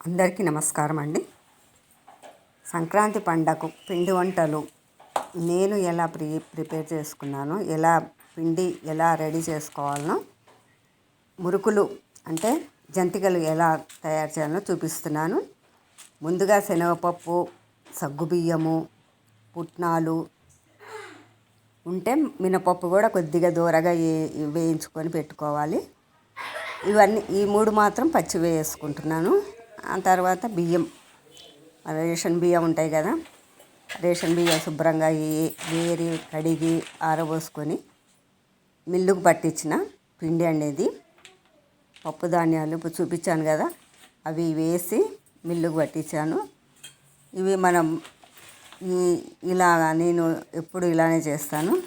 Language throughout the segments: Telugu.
అందరికీ నమస్కారం అండి. సంక్రాంతి పండగకు పిండి వంటలు నేను ఎలా ప్రి ప్రిపేర్ చేసుకున్నానో ఎలా పిండి ఎలా రెడీ చేసుకోవాలనో మురుకులు అంటే జంతికలు ఎలా తయారు చేయాలో చూపిస్తున్నాను. ముందుగా శనగపప్పు సగ్గుబియ్యము పుట్నాలు ఉంటే మినపప్పు కూడా కొద్దిగా దూరగా వేయించుకొని పెట్టుకోవాలి. ఇవన్నీ ఈ మూడు మాత్రం పచ్చి వేసుకుంటున్నాను. ఆ తర్వాత బియ్యం. రేషన్ బియ్యం ఉంటాయి కదా రేషన్ బియ్యం శుభ్రంగా ఏ- వేరి కడిగి ఆరబోసుకొని మిల్లుకు పట్టించిన పిండి అనేది పప్పు ధాన్యాలు ఇప్పుడు చూపించాను కదా అవి వేసి మిల్లుకు పట్టించాను. ఇవి మనం ఈ ఇలాగా నేను ఎప్పుడు ఇలానే చేస్తాను.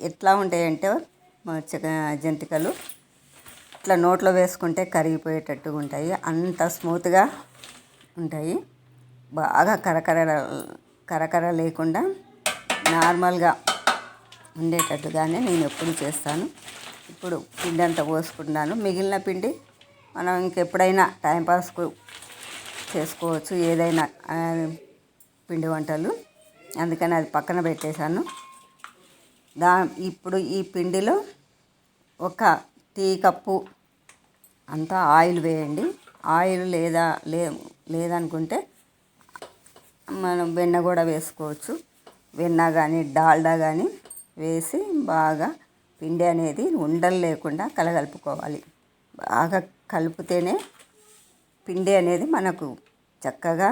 ఎట్లా ఉంటాయంటే చిక- జంతికలు అట్లా నోట్లో వేసుకుంటే కరిగిపోయేటట్టుగా ఉంటాయి. అంత స్మూత్గా ఉంటాయి. బాగా కరకర కరకర లేకుండా నార్మల్గా ఉండేటట్టుగానే నేను ఎప్పుడు చేస్తాను. ఇప్పుడు పిండి అంతా పోసుకుంటున్నాను. మిగిలిన పిండి మనం ఇంకెప్పుడైనా టైంపాస్కు చేసుకోవచ్చు. ఏదైనా పిండి వంటలు. అందుకని అది పక్కన పెట్టేశాను. దా ఇప్పుడు ఈ పిండిలో ఒక టీ కప్పు అంతా ఆయిల్ వేయండి. ఆయిల్ లేదా లే లేదనుకుంటే మనం వెన్న కూడా వేసుకోవచ్చు. వెన్న కానీ డాల్డా కానీ వేసి బాగా పిండి అనేది ఉండలు లేకుండా కలగలుపుకోవాలి. బాగా కలిపితేనే పిండి అనేది మనకు చక్కగా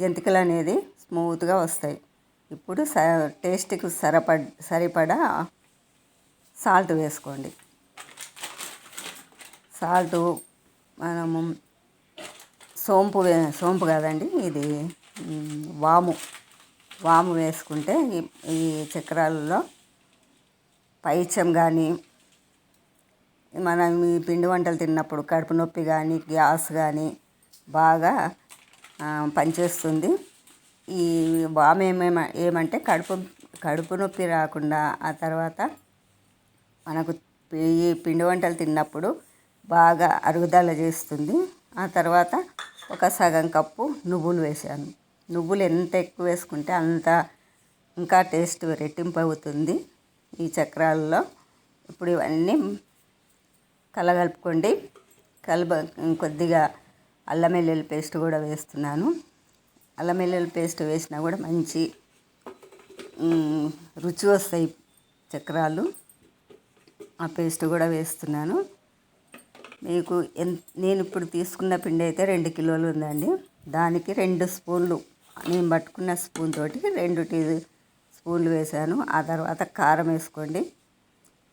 జంతికలు అనేది స్మూత్గా వస్తాయి. ఇప్పుడు స టేస్ట్కి సరిపడ సరిపడా సాల్ట్ వేసుకోండి. సాల్ట్ మనము సోంపు వే సోంపు కాదండి ఇది వాము. వాము వేసుకుంటే ఈ ఈ చక్రాలలో పైచం కానీ మనం ఈ పిండి వంటలు తిన్నప్పుడు కడుపు నొప్పి కానీ గ్యాస్ కానీ బాగా పనిచేస్తుంది. ఈ వాము ఏమేమ ఏమంటే కడుపు కడుపు నొప్పి రాకుండా ఆ తర్వాత మనకు ఈ పిండి వంటలు తిన్నప్పుడు బాగా అరుగుదల చేస్తుంది. ఆ తర్వాత ఒక సగం కప్పు నువ్వులు వేసాను నువ్వులు ఎంత ఎక్కువ వేసుకుంటే అంత ఇంకా టేస్ట్ రెట్టింపు అవుతుంది ఈ చక్రాలలో. ఇప్పుడు ఇవన్నీ కలగలుపుకోండి. కలబ కొద్దిగా అల్లం వెల్లుల్లి పేస్ట్ కూడా వేస్తున్నాను. అల్లం వెల్లుల్లి పేస్ట్ వేసినా కూడా మంచి రుచి వస్తాయి చక్రాలు. ఆ పేస్ట్ కూడా వేస్తున్నాను. మీకు ఎన్ నేను ఇప్పుడు తీసుకున్న పిండి అయితే రెండు కిలోలు ఉందండి. దానికి రెండు స్పూన్లు నేను పట్టుకున్న స్పూన్ తోటి రెండు టీ స్పూన్లు వేసాను ఆ తర్వాత కారం వేసుకోండి.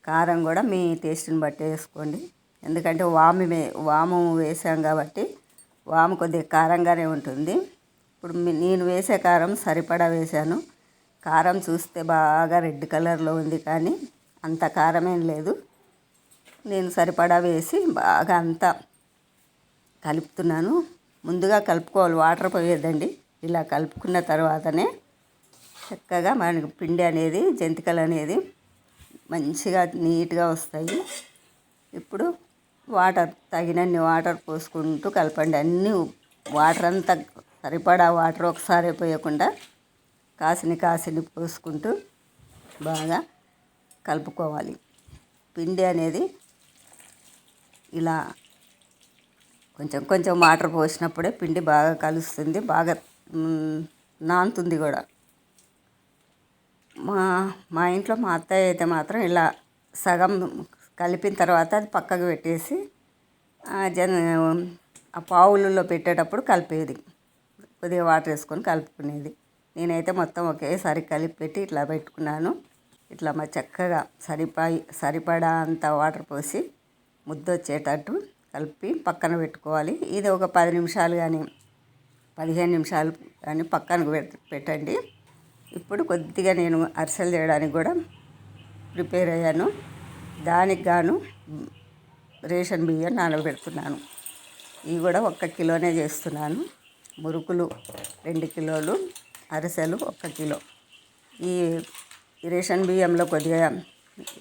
కారం కూడా మీ టేస్ట్ని బట్టి వేసుకోండి. ఎందుకంటే వాము వే వాము వేసాం కాబట్టి వాము కొద్దిగా కారంగానే ఉంటుంది. ఇప్పుడు నేను వేసే కారం సరిపడా వేసాను. కారం చూస్తే బాగా రెడ్ కలర్లో ఉంది కానీ అంత కారమేం లేదు. నేను సరిపడా వేసి బాగా అంతా కలుపుతున్నాను. ముందుగా కలుపుకోవాలి వాటర్ పోయేదండి ఇలా కలుపుకున్న తర్వాతనే చక్కగా మనకి పిండి అనేది జంతికలు అనేది మంచిగా నీట్గా వస్తాయి. ఇప్పుడు వాటర్ తగినన్ని వాటర్ పోసుకుంటూ కలపండి. అన్నీ వాటర్ అంతా సరిపడా వాటర్ ఒకసారి పోయకుండా కాసిని కాసిని పోసుకుంటూ బాగా కలుపుకోవాలి. పిండి అనేది ఇలా కొంచెం కొంచెం వాటర్ పోసినప్పుడే పిండి బాగా కలుస్తుంది బాగా నానుతుంది కూడా. మా మా ఇంట్లో మా అత్తయ్య అయితే మాత్రం ఇలా సగం కలిపిన తర్వాత అది పక్కకు పెట్టేసి ఆ జన ఆ పావులలో పెట్టేటప్పుడు కలిపేది. కొద్దిగా వాటర్ వేసుకొని కలుపుకునేది. నేనైతే మొత్తం ఒకేసారి కలిపి పెట్టి ఇట్లా పెట్టుకున్నాను. ఇట్లా మా చక్కగా సరిపాయి సరిపడా అంత వాటర్ పోసి ముద్దొచ్చేటట్టు కలిపి పక్కన పెట్టుకోవాలి. ఇది ఒక పది నిమిషాలు కానీ పదిహేను నిమిషాలు కానీ పక్కన పెట్టండి. ఇప్పుడు కొద్దిగా నేను అరిసెలు చేయడానికి కూడా ప్రిపేర్ అయ్యాను. దానికి గాను రేషన్ బియ్యం నానబెడుతున్నాను. ఇవి కూడా ఒక్క కిలోనే చేస్తున్నాను. మురుకులు రెండు కిలోలు అరిసెలు ఒక్క కిలో. ఈ రేషన్ బియ్యంలో కొద్దిగా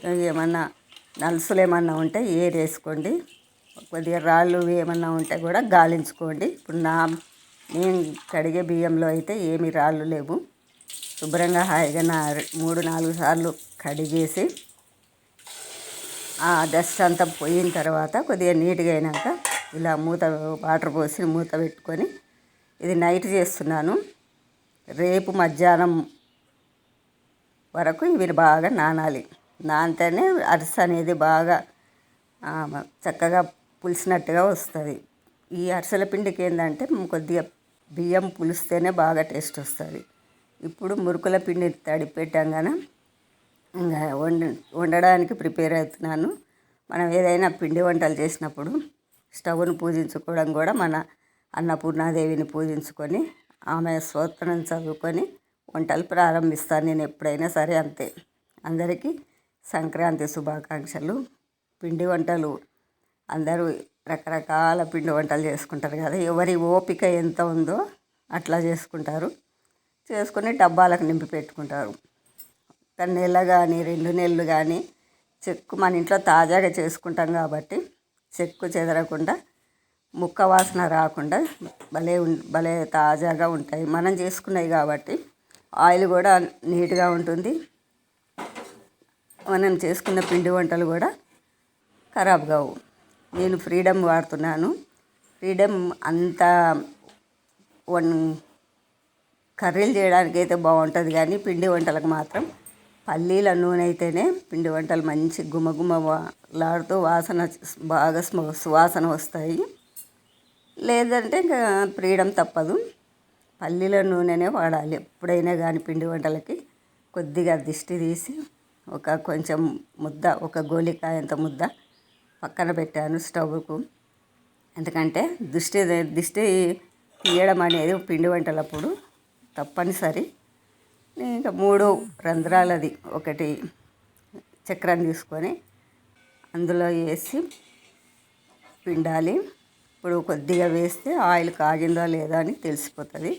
ఏమన్నా నలుసులు ఏమన్నా ఉంటే ఏరేసుకోండి కొద్దిగా రాళ్ళు ఏమన్నా ఉంటే కూడా గాలించుకోండి. ఇప్పుడు నా నేను కడిగే బియ్యంలో అయితే ఏమి రాళ్ళు లేవు. శుభ్రంగా హాయిగా నా మూడు నాలుగు సార్లు కడిగేసి ఆ డస్ట్ అంతా పోయిన తర్వాత కొద్దిగా నీట్గా అయినాక ఇలా మూత వాటర్ పోసి మూత పెట్టుకొని ఇది నైట్ చేస్తున్నాను. రేపు మధ్యాహ్నం వరకు ఇవి బాగా నానాలి. దాంతోనే అరిసె అనేది బాగా చక్కగా పులిసినట్టుగా వస్తుంది. ఈ అరిసెల పిండికి ఏంటంటే కొద్దిగా బియ్యం పులిస్తేనే బాగా టేస్ట్ వస్తుంది. ఇప్పుడు మురుకుల పిండి తడిపెట్టంగానే ఇంకా వండ వండడానికి ప్రిపేర్ అవుతున్నాను. మనం ఏదైనా పిండి వంటలు చేసినప్పుడు స్టవ్ను పూజించుకోవడం కూడా మన అన్నపూర్ణాదేవిని పూజించుకొని ఆమె స్తోత్రం చదువుకొని వంటలు ప్రారంభిస్తాను నేను ఎప్పుడైనా సరే అంతే. అందరికీ సంక్రాంతి శుభాకాంక్షలు. పిండి వంటలు. అందరూ రకరకాల పిండి వంటలు చేసుకుంటారు కదా. ఎవరి ఓపిక ఎంత ఉందో అట్లా చేసుకుంటారు. చేసుకుని డబ్బాలకు నింపి పెట్టుకుంటారు. ఒక నెల కానీ రెండు నెలలు కానీ చెక్కు మన ఇంట్లో తాజాగా చేసుకుంటాం కాబట్టి చెక్కు చెదరకుండా ముక్క వాసన రాకుండా భలే భలే తాజాగా ఉంటాయి. మనం చేసుకున్నాయి కాబట్టి ఆయిల్ కూడా నీట్గా ఉంటుంది. మనం చేసుకున్న పిండి వంటలు కూడా ఖరాబ్ కావు. నేను ఫ్రీడమ్ వాడుతున్నాను. ఫ్రీడమ్ అంత వన్ కర్రీలు చేయడానికి అయితే బాగుంటుంది కానీ పిండి వంటలకు మాత్రం పల్లీల నూనె అయితేనే పిండి వంటలు మంచి గుమగుమలాడుతూ వాసన బాగా సువాసన వస్తాయి. లేదంటే ఇంకా ఫ్రీడమ్ తప్పదు. పల్లీల నూనెనే వాడాలి. ఎప్పుడైనా కానీ పిండి వంటలకి కొద్దిగా దిష్టి తీసి ఒక కొంచెం ముద్ద ఒక గోలికాయంత ముద్ద పక్కన పెట్టాను స్టవ్కు. ఎందుకంటే దిష్టి దిష్టి తీయడం అనేది పిండి వంటలప్పుడు తప్పనిసరి. ఇంకా మూడు రంధ్రాలది ఒకటి చక్రం తీసుకొని అందులో వేసి పిండాలి. ఇప్పుడు కొద్దిగా వేస్తే ఆయిల్ కాగిందో లేదా అని తెలిసిపోతుంది.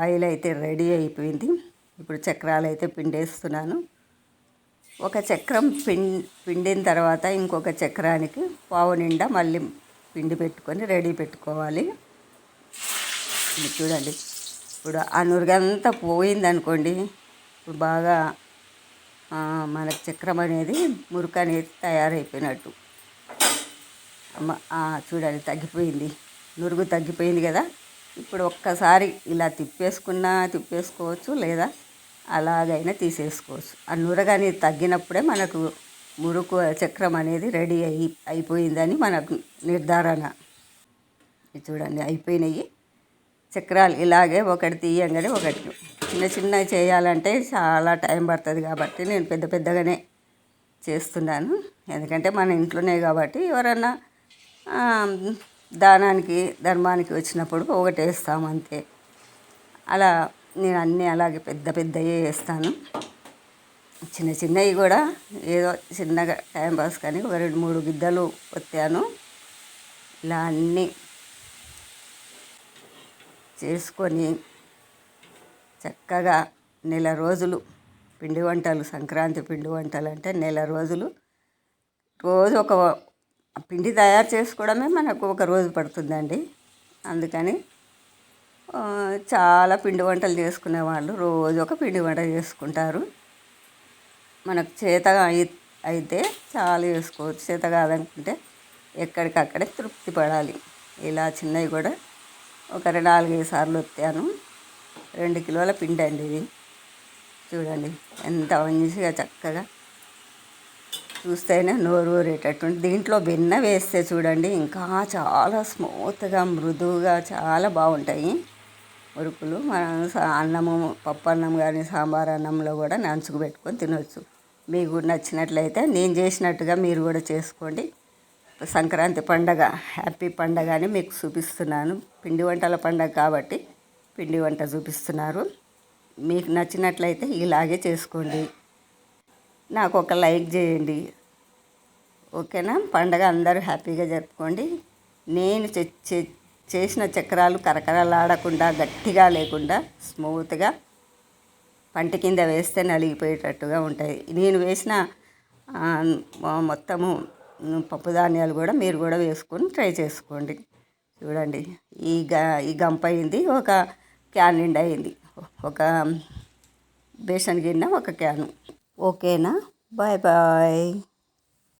ఆయిల్ అయితే రెడీ అయిపోయింది. ఇప్పుడు చక్రాలు అయితే పిండేస్తున్నాను. ఒక చక్రం పిం పిండిన తర్వాత ఇంకొక చక్రానికి పావు నిండా మళ్ళీ పిండి పెట్టుకొని రెడీ పెట్టుకోవాలి. చూడండి. ఇప్పుడు ఆ నురుగంతా పోయిందనుకోండి ఇప్పుడు బాగా మనకు చక్రం అనేది మురుకు అనేది తయారైపోయినట్టు. అమ్మ చూడండి తగ్గిపోయింది. నురుగు తగ్గిపోయింది కదా. ఇప్పుడు ఒక్కసారి ఇలా తిప్పేసుకున్నా తిప్పేసుకోవచ్చు లేదా? అలాగైనా తీసేసుకోవచ్చు. ఆ నురగ అనేది తగ్గినప్పుడే మనకు మురుకు చక్రం అనేది రెడీ అయి అయిపోయిందని మనకు నిర్ధారణ. చూడండి అయిపోయినాయి. చక్రాలు ఇలాగే ఒకటి తీయంగానే ఒకటి. చిన్న చిన్న చేయాలంటే చాలా టైం పడుతుంది కాబట్టి నేను పెద్ద పెద్దగానే చేస్తున్నాను. ఎందుకంటే మన ఇంట్లోనే కాబట్టి ఎవరన్నా దానానికి ధర్మానికి వచ్చినప్పుడు ఒకటి వేస్తాము అంతే. అలా నేను అన్నీ అలాగే పెద్ద పెద్దవి వేస్తాను చిన్న చిన్నవి కూడా ఏదో చిన్నగా టైం పాస్ కానీ ఒక రెండు మూడు గిద్దలు వచ్చాను ఇలా అన్నీ చేసుకొని చక్కగా నెల రోజులు పిండి వంటలు సంక్రాంతి పిండి వంటలు అంటే నెల రోజులు రోజు ఒక పిండి తయారు చేసుకోవడమే మనకు ఒక రోజు పడుతుందండి. అందుకని చాలా పిండి వంటలు చేసుకునే వాళ్ళు రోజు ఒక పిండి వంట చేసుకుంటారు. మనకు చేత అయితే చాలా చేసుకోవచ్చు. చేత కాదనుకుంటే ఎక్కడికక్కడే తృప్తి పడాలి. ఇలా చిన్నవి కూడా ఒక రెండు నాలుగైదు సార్లు వచ్చాను రెండు కిలోల పిండి అండి ఇది. చూడండి ఎంత మంచిగా చక్కగా చూస్తేనే నోరు ఊరేటటువంటి. దీంట్లో వెన్న వేస్తే చూడండి ఇంకా చాలా స్మూత్గా మృదువుగా చాలా బాగుంటాయి. మురుకులు మనం అన్నము పప్పు అన్నం కానీ సాంబార్ అన్నంలో కూడా నంచుకు పెట్టుకొని తినవచ్చు మీకు నచ్చినట్లయితే నేను చేసినట్టుగా మీరు కూడా చేసుకోండి. సంక్రాంతి పండగ హ్యాపీ పండగ అని మీకు చూపిస్తున్నాను. పిండి వంటల పండగ కాబట్టి పిండి వంట చూపిస్తున్నారు. మీకు నచ్చినట్లయితే ఇలాగే చేసుకోండి. నాకు ఒక లైక్ చేయండి. ఓకేనా? పండగ అందరూ హ్యాపీగా జరుపుకోండి. నేను చేసిన చక్రాలు కరకరలాడకుండా గట్టిగా లేకుండా స్మూత్గా పంట కింద వేస్తే నలిగిపోయేటట్టుగా ఉంటాయి. నేను వేసిన మొత్తము పప్పు ధాన్యాలు కూడా మీరు కూడా వేసుకొని ట్రై చేసుకోండి. చూడండి ఈ గ ఈ గంప అయింది ఒక క్యాన్ నిండా అయింది. ఒక బేసన్ గిన్నె ఒక క్యాను. ఓకేనా? Bye bye.